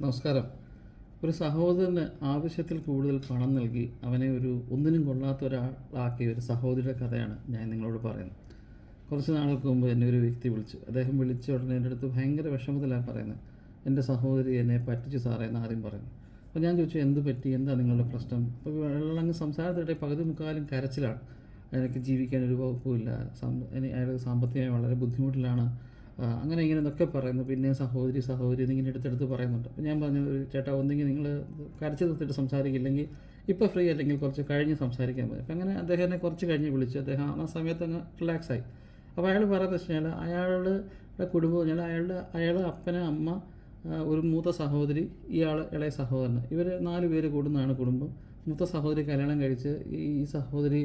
നമസ്കാരം. ഒരു സഹോദരന് ആവശ്യത്തിൽ കൂടുതൽ പണം നൽകി അവനെ ഒരു ഒന്നിനും കൊള്ളാത്ത ഒരാളാക്കിയ ഒരു സഹോദരിയുടെ കഥയാണ് ഞാൻ നിങ്ങളോട് പറയുന്നത്. കുറച്ച് നാളുകൾക്ക് മുമ്പ് എന്നെ ഒരു വ്യക്തി വിളിച്ചു. അദ്ദേഹം വിളിച്ച ഉടനെ എന്റെ അടുത്ത് ഭയങ്കര വിഷമത്തിലാണ് പറയുന്നത്. എന്റെ സഹോദരി എന്നെ പറ്റിച്ചു സാറേ എന്ന് ആദ്യം പറയുന്നു അപ്പോൾ ഞാൻ ചോദിച്ചു എന്ത് പറ്റി? എന്താ നിങ്ങളുടെ പ്രശ്നം? അപ്പോൾ വെള്ളങ്ങ് സംസാരത്തിനിടെ പകുതി മുക്കാലും കരച്ചിലാണ്. എനിക്ക് ജീവിക്കാൻ ഒരു വകുപ്പുമില്ല അയാൾ സാമ്പത്തികമായി വളരെ ബുദ്ധിമുട്ടിലാണ്. അങ്ങനെ ഇങ്ങനെ എന്നൊക്കെ പറയുന്നു. പിന്നെ സഹോദരി സഹോദരി എന്നിങ്ങനെ എടുത്തെടുത്ത് പറയുന്നുണ്ട്. അപ്പം ഞാൻ പറഞ്ഞു "ഒരു ചേട്ടാ ഒന്നെങ്കിൽ നിങ്ങൾ കരച്ചു നിർത്തിയിട്ട് സംസാരിക്കില്ലെങ്കിൽ ഇപ്പോൾ ഫ്രീ അല്ലെങ്കിൽ കുറച്ച് കഴിഞ്ഞ് സംസാരിക്കാൻ പോയി അപ്പം അങ്ങനെ അദ്ദേഹത്തിനെ കുറച്ച് കഴിഞ്ഞ് വിളിച്ചു. അദ്ദേഹം ആ സമയത്ത് അങ്ങ് റിലാക്സ് ആയി. അപ്പോൾ അയാൾ പറയുന്നത് വെച്ച് അയാളുടെ കുടുംബം പറഞ്ഞാൽ അയാളുടെ അയാൾ അപ്പന അമ്മ ഒരു മൂത്ത സഹോദരി ഇയാൾ ഇളയ സഹോദരൻ. ഇവർ നാല് പേര് കൂടുന്നതാണ് കുടുംബം. മൂത്ത സഹോദരി കല്യാണം കഴിച്ച് ഈ സഹോദരി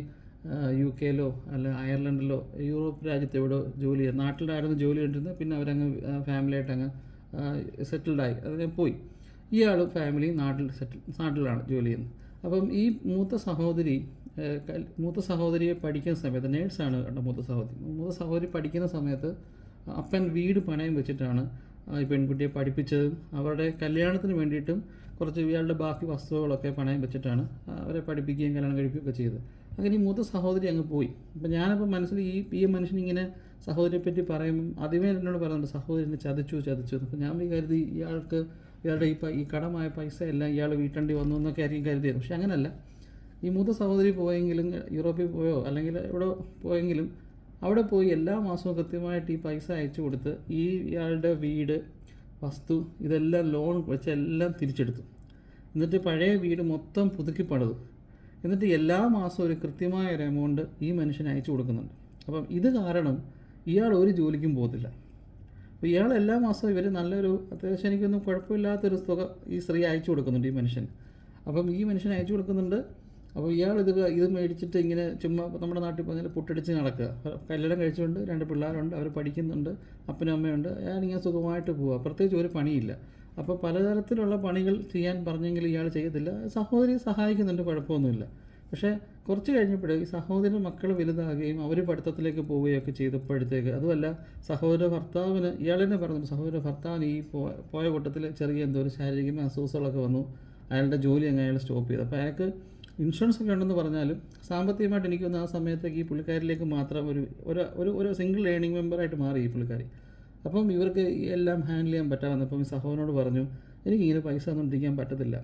യു കെയിലോ അല്ല അയർലൻഡിലോ യൂറോപ്പ് രാജ്യത്ത് എവിടെയോ ജോലി ചെയ്യുക നാട്ടിലായിരുന്നു ജോലി ചെയ്തിരുന്നത് പിന്നെ അവരങ്ങ് ഫാമിലിയായിട്ട് അങ്ങ് സെറ്റിൽഡായി അതിനെ പോയി. ഇയാളും ഫാമിലി നാട്ടിൽ സെറ്റിൽ നാട്ടിലാണ് ജോലി ചെയ്യുന്നത്. അപ്പം ഈ മൂത്ത സഹോദരി മൂത്ത സഹോദരിയെ പഠിക്കുന്ന സമയത്ത് നേഴ്സാണ് കേട്ടോ മൂത്ത സഹോദരി. മൂത്ത സഹോദരി പഠിക്കുന്ന സമയത്ത് അപ്പൻ വീട് പണയം വെച്ചിട്ടാണ് ഈ പെൺകുട്ടിയെ പഠിപ്പിച്ചതും അവരുടെ കല്യാണത്തിന് വേണ്ടിയിട്ടും കുറച്ച് ഇയാളുടെ ബാക്കി വസ്തുക്കളൊക്കെ പണയം വെച്ചിട്ടാണ് അവരെ പഠിപ്പിക്കുകയും കല്യാണം കഴിക്കുകയൊക്കെ ചെയ്തത്. അങ്ങനെ ഈ മൂത്ത സഹോദരി അങ്ങ് പോയി. അപ്പം ഞാനപ്പോൾ മനസ്സിൽ ഈ ഈ മനുഷ്യൻ ഇങ്ങനെ സഹോദരിയെ പറ്റി പറയുമ്പം ആദ്യമേ എന്നോട് പറയുന്നുണ്ട് സഹോദരനെ ചതിച്ചു ചതിച്ചു. അപ്പം ഞാൻ കരുതി ഇയാൾക്ക് ഇയാളുടെ ഈ ഈ കടമായ പൈസ എല്ലാം ഇയാൾ വീട്ടേണ്ടി വന്നു എന്നൊക്കെ ആയിരിക്കും കരുതിയത്. പക്ഷെ അങ്ങനല്ല. ഈ മൂത്ത സഹോദരി പോയെങ്കിലും യൂറോപ്പിൽ പോയോ അല്ലെങ്കിൽ എവിടെ പോയെങ്കിലും അവിടെ പോയി എല്ലാ മാസവും കൃത്യമായിട്ട് ഈ പൈസ അയച്ചു കൊടുത്ത് ഈ ഇയാളുടെ വീട് വസ്തു ഇതെല്ലാം ലോൺ വെച്ച് എല്ലാം തിരിച്ചെടുത്തു. എന്നിട്ട് പഴയ വീട് മൊത്തം പുതുക്കി പണിതു. എന്നിട്ട് എല്ലാ മാസവും ഒരു കൃത്യമായ ഒരു എമൗണ്ട് ഈ മനുഷ്യന് അയച്ചു കൊടുക്കുന്നുണ്ട്. അപ്പം ഇത് കാരണം ഇയാൾ ഒരു ജോലിക്കും പോകത്തില്ല. അപ്പോൾ ഇയാൾ എല്ലാ മാസവും ഇവർ നല്ലൊരു അത്യാവശ്യം എനിക്കൊന്നും കുഴപ്പമില്ലാത്തൊരു തുക ഈ സ്ത്രീ അയച്ചു കൊടുക്കുന്നുണ്ട് ഈ മനുഷ്യൻ അപ്പം ഈ മനുഷ്യൻ അയച്ചു കൊടുക്കുന്നുണ്ട്. അപ്പോൾ ഇയാൾ ഇത് ഇത് മേടിച്ചിട്ട് ഇങ്ങനെ ചുമ്മാ നമ്മുടെ നാട്ടിൽ പോകുന്നതിൽ പുട്ടടിച്ച് നടക്കുക. കല്യാണം കഴിച്ചുകൊണ്ട് രണ്ട് പിള്ളേരുണ്ട് അവർ പഠിക്കുന്നുണ്ട് അപ്പനും അമ്മയുണ്ട്. അയാളിങ്ങനെ സുഖമായിട്ട് പോവുക പ്രത്യേകിച്ച് ഒരു പണിയില്ല. അപ്പോൾ പലതരത്തിലുള്ള പണികൾ ചെയ്യാൻ പറഞ്ഞെങ്കിൽ ഇയാൾ ചെയ്യത്തില്ല. സഹോദരി സഹായിക്കുന്നുണ്ട് കുഴപ്പമൊന്നുമില്ല. പക്ഷേ കുറച്ച് കഴിഞ്ഞപ്പോഴേ ഈ സഹോദരൻ മക്കൾ വലുതാകുകയും അവർ പഠിത്തത്തിലേക്ക് പോവുകയൊക്കെ ചെയ്തപ്പോഴത്തേക്ക് അതുമല്ല സഹോദര ഭർത്താവിന് ഇയാൾ തന്നെ പറഞ്ഞു സഹോദര ഭർത്താവിന് ഈ പോയ കൂട്ടത്തിൽ ചെറിയ എന്തോ ഒരു ശാരീരികമായ അസ്വസ്ഥകളൊക്കെ വന്നു. അയാളുടെ ജോലി അങ്ങ് അയാൾ സ്റ്റോപ്പ് ചെയ്തു. അപ്പോൾ അയാൾക്ക് ഇൻഷുറൻസ് ഒക്കെ ഉണ്ടെന്ന് പറഞ്ഞാലും സാമ്പത്തികമായിട്ട് എനിക്ക് തോന്നുന്നു ആ സമയത്തേക്ക് ഈ പുള്ളിക്കാരിലേക്ക് മാത്രം ഒരു ഒരു ഒരു സിംഗിൾ ഏണിംഗ് മെമ്പറായിട്ട് മാറി ഈ പുള്ളിക്കാരി. അപ്പം ഇവർക്ക് എല്ലാം ഹാൻഡിൽ ചെയ്യാൻ പറ്റാമെന്നപ്പം ഈ സഹോദരനോട് പറഞ്ഞു എനിക്കിങ്ങനെ പൈസ ഒന്നും ഇരിക്കാൻ പറ്റത്തില്ല.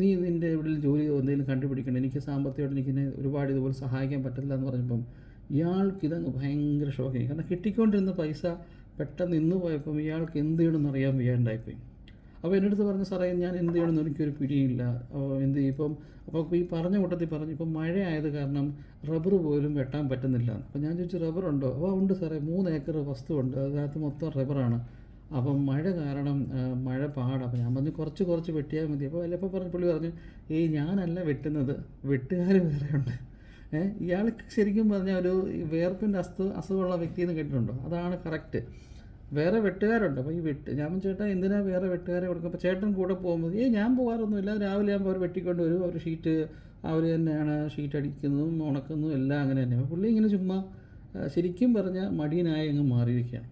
നീ നിന്റെ ഇവിടെ ജോലി എന്തെങ്കിലും കണ്ടുപിടിക്കണം എനിക്ക് സാമ്പത്തികമായിട്ട് എനിക്കിനെ ഒരുപാട് ഇതുപോലെ സഹായിക്കാൻ പറ്റില്ല എന്ന് പറഞ്ഞപ്പം ഇയാൾക്ക് ഇതങ്ങ് ഭയങ്കര ഷോക്കിങ് കാരണം കിട്ടിക്കൊണ്ടിരുന്ന പൈസ പെട്ടെന്ന് ഇന്ന് പോയപ്പം ഇയാൾക്ക് എന്ത് ചെയ്യണമെന്ന് അറിയാൻ വയ്യാണ്ടായിപ്പോയി. അപ്പോൾ എന്റെ അടുത്ത് പറഞ്ഞു സാറേ ഞാൻ എന്ത് ചെയ്യണമെന്ന് എനിക്കൊരു പിടിയില്ല. എന്ത് ചെയ്യും? ഇപ്പം അപ്പോൾ ഈ പറഞ്ഞ കൂട്ടത്തിൽ പറഞ്ഞു ഇപ്പം മഴയായത് കാരണം റബ്ബർ പോലും വെട്ടാൻ പറ്റുന്നില്ല. അപ്പോൾ ഞാൻ ചോദിച്ചു റബ്ബർ ഉണ്ടോ? അപ്പോൾ ഉണ്ട് സാറേ. മൂന്ന് ഏക്കർ വസ്തുവുണ്ട് അതിനകത്ത് മൊത്തം റബ്ബറാണ് അപ്പം മഴ കാരണം മഴ പാടാം. അപ്പോൾ ഞാൻ പറഞ്ഞു കുറച്ച് കുറച്ച് വെട്ടിയാൽ മതി. അപ്പോൾ വല്ലപ്പോൾ പറഞ്ഞു പുള്ളി പറഞ്ഞു ഏയ് ഞാനല്ല വെട്ടുന്നത്. വെട്ടുകാർ വേറെ ഉണ്ട്. ഇയാൾക്ക് ശരിക്കും പറഞ്ഞാൽ ഒരു വേർപ്പിന്റെ അസ്തു അസുഖമുള്ള വ്യക്തി എന്ന് കേട്ടിട്ടുണ്ടോ? അതാണ് കറക്റ്റ്. വേറെ വെട്ടുകാരുണ്ട്. അപ്പോൾ ഈ വെട്ട് ഞാൻ ചേട്ടാ എന്തിനാ വേറെ വെട്ടുകാരെ കൊടുക്കും അപ്പോൾ ചേട്ടൻ കൂടെ പോകുമ്പോൾ ഏ ഞാൻ പോകാറൊന്നുമില്ല. രാവിലെ ആകുമ്പോൾ അവർ വെട്ടിക്കൊണ്ട് വരും അവർ ഷീറ്റ് അവർ തന്നെയാണ് ഷീറ്റ് അടിക്കുന്നതും ഉണക്കുന്നതും എല്ലാം അങ്ങനെ തന്നെ. അപ്പോൾ പുള്ളി ഇങ്ങനെ ചുമ്മാ ശരിക്കും പറഞ്ഞാൽ മടിയനായി അങ്ങ് മാറിയിരിക്കുകയാണ്.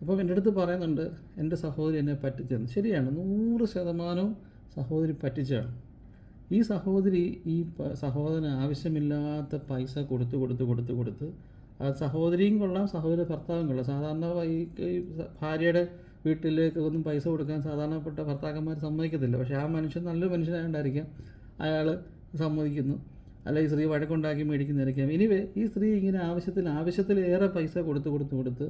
അപ്പം എന്റെ അടുത്ത് പറയുന്നുണ്ട് എന്റെ സഹോദരി എന്നെ പറ്റിച്ചെന്ന്. ശരിയാണ് നൂറ് ശതമാനവും സഹോദരി പറ്റിച്ചാണ് ഈ സഹോദരി ഈ സഹോദരന് ആവശ്യമില്ലാത്ത പൈസ കൊടുത്ത് കൊടുത്ത് കൊടുത്ത് കൊടുത്ത് സഹോദരിയും കൊള്ളാം സഹോദര ഭർത്താവും കൊള്ളാം. സാധാരണ ഈ ഭാര്യയുടെ വീട്ടിലേക്ക് ഒന്നും പൈസ കൊടുക്കാൻ സാധാരണപ്പെട്ട ഭർത്താക്കന്മാർ സമ്മതിക്കത്തില്ല. പക്ഷേ ആ മനുഷ്യൻ നല്ലൊരു മനുഷ്യനായോണ്ടായിരിക്കാം അയാൾ സമ്മതിക്കുന്നു. അല്ല ഈ സ്ത്രീ വഴക്കുണ്ടാക്കി മേടിക്കുന്നതായിരിക്കാം. എനിവേ ഈ സ്ത്രീ ഇങ്ങനെ ആവശ്യത്തിൽ ആവശ്യത്തിലേറെ പൈസ കൊടുത്ത് കൊടുത്ത് കൊടുത്ത്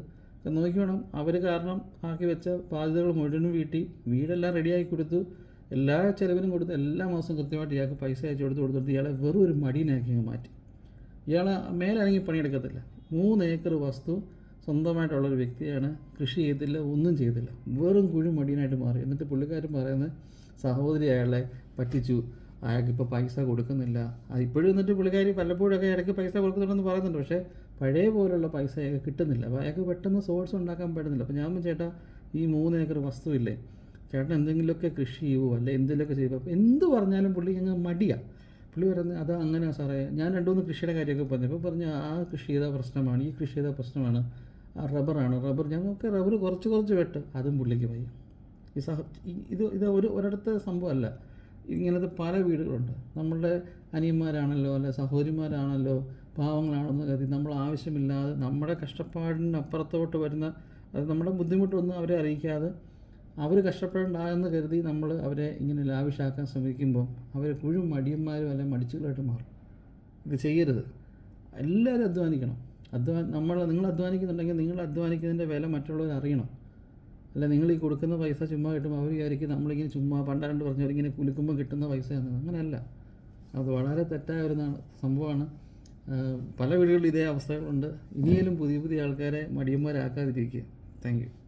നോക്കിക്കണം അവർ കാരണം ആക്കി വെച്ച ബാധ്യതകൾ മുഴുവനും വീട്ടി. വീടെല്ലാം റെഡിയാക്കി കൊടുത്തു. എല്ലാ ചിലവിനും കൊടുത്ത് എല്ലാ മാസവും കൃത്യമായിട്ട് ഇയാൾക്ക് പൈസ അയച്ചു കൊടുത്ത് കൊടുത്തിട്ട് ഇയാളെ വെറും ഒരു മടിയനാക്കി മാറ്റി. ഇയാൾ മേലനങ്ങി പണിയെടുക്കത്തില്ല. മൂന്ന് ഏക്കർ വസ്തു സ്വന്തമായിട്ടുള്ളൊരു വ്യക്തിയാണ് കൃഷി ചെയ്തില്ല ഒന്നും ചെയ്തില്ല. വെറും കുഴി മടിയനായിട്ട് മാറി. എന്നിട്ട് പുള്ളിക്കാരൻ പറയുന്നത് സഹോദരി അയാളെ പറ്റിച്ചു. അയാൾക്ക് ഇപ്പോൾ പൈസ കൊടുക്കുന്നില്ല. ഇപ്പോഴും എന്നിട്ട് പുള്ളിക്കാരി പലപ്പോഴൊക്കെ ഇടയ്ക്ക് പൈസ കൊടുക്കുന്നുണ്ടെന്ന് പറയുന്നുണ്ട്. പക്ഷേ പഴയ പോലുള്ള പൈസ അയാൾക്ക് കിട്ടുന്നില്ല. അപ്പോൾ അയാൾക്ക് പെട്ടെന്ന് സോഴ്സ് ഉണ്ടാക്കാൻ പറ്റുന്നില്ല. അപ്പോൾ ഞാൻ ചേട്ടാ ഈ മൂന്ന് ഏക്കർ വസ്തുവില്ലേ? ചേട്ടൻ എന്തെങ്കിലുമൊക്കെ കൃഷി ചെയ്യുമോ അല്ലെ എന്തെങ്കിലുമൊക്കെ ചെയ്യുമോ അപ്പോൾ എന്ത് പറഞ്ഞാലും പുള്ളി അങ്ങ് മടിയാണ് പുള്ളി പറയുന്നത് അത് അങ്ങനെ സാറേ. ഞാൻ രണ്ടു മൂന്ന് കൃഷിയുടെ കാര്യമൊക്കെ പറഞ്ഞപ്പോൾ പറഞ്ഞു ആ കൃഷി ചെയ്ത പ്രശ്നമാണ് ഈ കൃഷി ചെയ്ത പ്രശ്നമാണ്. ആ റബ്ബറാണ്. റബ്ബർ ഞാൻ നോക്കി റബ്ബർ കുറച്ച് കുറച്ച് വെട്ട്. അതും പുള്ളിക്ക് പോയി ഈ സഹ ഇത് ഇത് ഒരു ഒരിടത്തെ സംഭവമല്ല ഇങ്ങനത്തെ പല വീടുകളുണ്ട്. നമ്മളുടെ അനിയന്മാരാണല്ലോ അല്ലെ സഹോദരിമാരാണല്ലോ പാവങ്ങളാണെന്ന് കരുതി നമ്മൾ ആവശ്യമില്ലാതെ നമ്മുടെ കഷ്ടപ്പാടിന് അപ്പുറത്തോട്ട് വരുന്ന അത് നമ്മുടെ ബുദ്ധിമുട്ടൊന്നും അവരെ അറിയിക്കാതെ അവർ കഷ്ടപ്പെടണ്ടായെന്ന് കരുതി നമ്മൾ അവരെ ഇങ്ങനെ ലാവിഷാക്കാൻ ശ്രമിക്കുമ്പോൾ അവർ കുഴും മടിയന്മാരും അല്ലെ മടിച്ചുകളായിട്ട് മാറും. ഇത് ചെയ്യരുത്. എല്ലാവരും അധ്വാനിക്കണം. അധ്വാ നമ്മൾ നിങ്ങൾ അധ്വാനിക്കുന്നുണ്ടെങ്കിൽ നിങ്ങൾ അധ്വാനിക്കുന്നതിന്റെ വില മറ്റുള്ളവർ അറിയണം. അല്ല നിങ്ങൾ ഈ കൊടുക്കുന്ന പൈസ ചുമ്മാ കിട്ടുമ്പോൾ അവർ വിചാരിക്കും നമ്മളിങ്ങനെ ചുമ്മാ പണ്ടാണ്ട് പറഞ്ഞവർ ഇങ്ങനെ കുലുക്കുമ്പോൾ കിട്ടുന്ന പൈസയാണ് അങ്ങനെയല്ല. അത് വളരെ തെറ്റായ ഒരു സംഭവമാണ്. പല വീടുകളിലും ഇതേ അവസ്ഥകളുണ്ട്. ഇനിയും പുതിയ പുതിയ ആൾക്കാരെ മടിയന്മാരാക്കാതിരിക്കുക. Thank you.